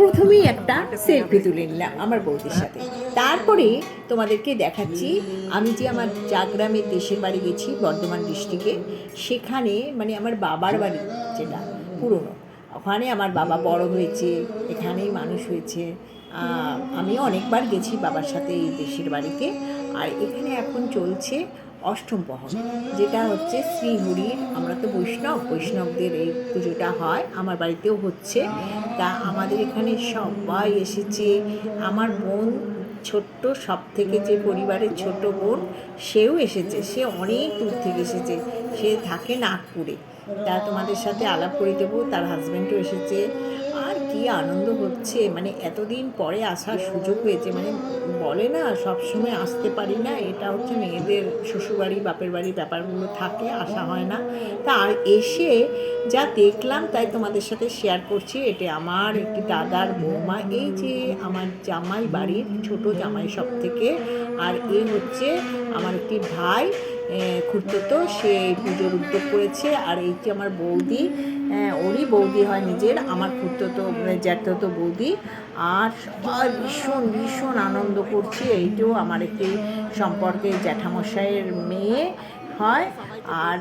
প্রথমেই একটা সেলফি তুলে নিলাম আমার বৌদির সাথে। তারপরে তোমাদেরকে দেখাচ্ছি, আমি যে আমার জাগ্রামের দেশের বাড়ি গেছি, বর্ধমান ডিস্ট্রিক্টে সেখানে মানে আমার বাবার বাড়ি যেটা পুরনো। ওখানে আমার বাবা বড় হয়েছে, এখানেই মানুষ হয়েছে। আমিও অনেকবার গেছি বাবার সাথে এই দেশের বাড়িতে। আর এখানে এখন চলছে অষ্টম প্রহর যেটা হচ্ছে শ্রীহরির আমরা তো বৈষ্ণব, বৈষ্ণবদের এই পুজোটা হয়, আমার বাড়িতেও হচ্ছে। তা আমাদের এখানে সবাই এসেছে। আমার বোন ছোট্ট সব থেকে যে পরিবারের ছোট বোন, সেও এসেছে। সে অনেক দূর থেকে এসেছে। সে থাকে নাগপুরে। তা তোমাদের সাথে আলাপ করে দেবো। তার হাজব্যান্ডও এসেছে। আর কি আনন্দ হচ্ছে? মানে এতদিন পরে আসার সুযোগ হয়েছে। মানে বলে না, সবসময় আসতে পারি না। এটা হচ্ছে মেয়েদের শ্বশুরবাড়ি বাপের বাড়ি ব্যাপারগুলো থাকে, আসা হয় না। তা আর এসে যা দেখলাম, তাই তোমাদের সাথে শেয়ার করছি। এটা আমার একটি দাদার বৌমা। এই যে আমার জামাই বাড়ির ছোট জামাই সব থেকে আর এ হচ্ছে আমার একটি ভাই। খুঁড়তো সে পুজোর উদ্যোগ করেছে, আর এইটি আমার বৌদি ওরই বৌদি হয় নিজের, আমার খুঁড়তো জ্যাঠতো বৌদি, আর সবাই ভীষণ ভীষণ আনন্দ করছে, এইটাও আমার একটি সম্পর্কে জ্যাঠামশাইয়ের মেয়ে হয়, আর